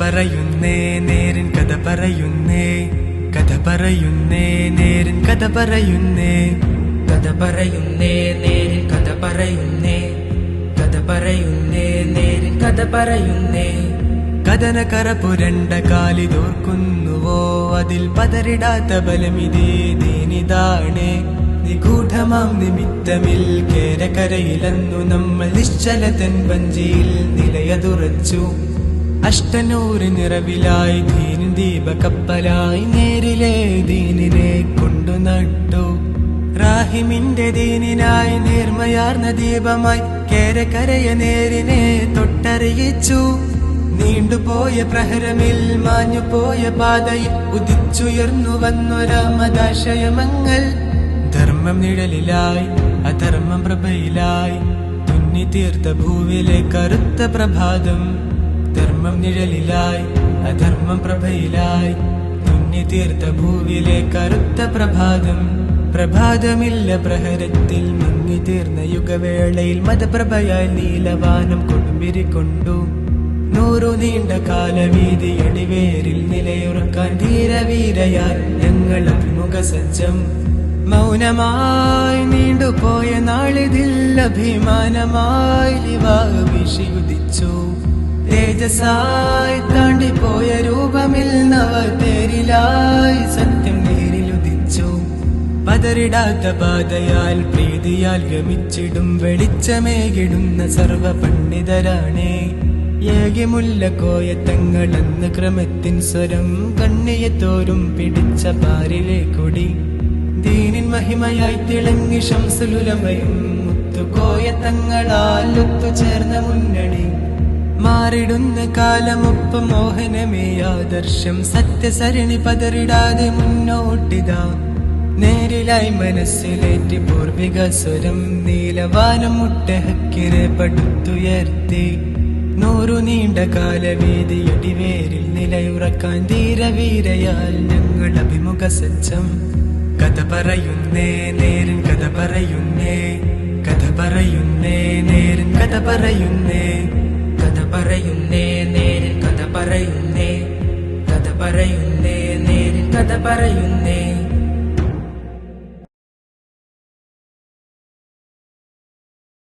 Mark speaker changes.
Speaker 1: പറയുന്നേ നേരിൻ കഥ പറയുന്നേ കഥ പറയുന്നേ നേരിൻ കഥ പറയുന്നേ
Speaker 2: കഥ പറയുന്നേ നേരിൻ കഥ പറയുന്നേ കഥ പറയുന്നേ നേരിൻ കഥ പറയുന്നേ.
Speaker 1: കഥന കര പുരണ്ട കാലിതോർക്കുന്നുവോ അതിൽ പതറിടാത്ത ബലമിതേ ദീനിതാണ് നിഗൂഢമാം നിമിത്തമിൽ കേരകരയിലെന്നു നമ്മൾ നിശ്ചലതൻ വഞ്ചിയിൽ നിലയതുറച്ചു. അഷ്ടനൂറ് നിറവിലായി ദീൻ ദീപകപ്പലായി നേരിലെ ദീനിനെ കൊണ്ടു നട്ടു. റാഹിമിന്റെ ദീനിനായി നേർമയാർന്ന ദീപമായി കേരക്കരയ നേരിനെ തൊട്ടറിയിച്ചു. നീണ്ടുപോയ പ്രഹരമിൽ മാഞ്ഞുപോയ പാതയിൽ ഉദിച്ചുയർന്നു വന്നൊരാമദാശയമങ്ങൾ ധർമ്മം നിഴലിലായി അധർമ്മം പ്രഭയിലായി തുന്നി തീർത്ത ഭൂവിലെ കറുത്ത പ്രഭാതം. ധർമ്മം നിഴലിലായി അധർമ്മം പ്രഭയിലായി. തുന്നി തീർത്ത ഭൂവിലെ കറുത്ത പ്രഭാതം പ്രഭാതമില്ല പ്രഹരത്തിൽ മുങ്ങി തീർന്ന യുഗവേളയിൽ മതപ്രഭയാൽ നീലവാനം കൊടുമ്പിരിക്കൊണ്ടു നൂറു നീണ്ട കാലവീതി അടിവേരിൽ നിലയുറക്കാൻ ധീരവീരയാൽ ഞങ്ങൾ അഭിമുഖ സജ്ജം. മൗനമായി നീണ്ടുപോയ നാളിതിൽ അഭിമാനമായി വീശിയുദിച്ചു. തേജസായി താണ്ടിപ്പോയ രൂപമിൽ നവതേരിലായി സത്യം നേരിലുദിച്ചു. പതറിടാത്ത പാതയാൽ പ്രീതിയാൽ ഗമിച്ചിടും വെളിച്ചമേകിടുന്ന സർവ പണ്ഡിതരാണേ ഏകമുല്ല കോയത്തങ്ങൾ എന്ന ക്രമത്തിൻ സ്വരം കണ്ണിയെ തോരും പിടിച്ച പാരിലെ കൊടി. ദീനിൻ മഹിമയായി തിളങ്ങി ശംസുലുലമയും മുത്തുകോയത്തങ്ങളാൽ ഒത്തുചേർന്ന മുന്നണി. മാറിടുന്ന കാലമൊപ്പം മോഹനമേ ആദർശം സത്യസരണി പതറിടാതെ മുന്നോട്ടിതാ. നേരിലായി മനസ്സിലേറ്റി പൂർവിക സ്വരം നീലവാനം മുട്ടഹക്കിനെ പടുത്തുയർത്തി. നൂറു നീണ്ട കാലവീതി അടിവേരിൽ നിലയുറക്കാൻ ധീരവീരയാൽ ഞങ്ങൾ അഭിമുഖ സജ്ജം. കഥ പറയുന്നേ നേരൻ കഥ പറയുന്നേ കഥ പറയുന്നേ നേരൻ കഥ പറയുന്നേ.
Speaker 2: കഥ പറയുന്നേ നേരിൽ കഥ പറയുന്നേ. കഥ പറയുന്നേ നേരിൽ കഥ പറയുന്നേ.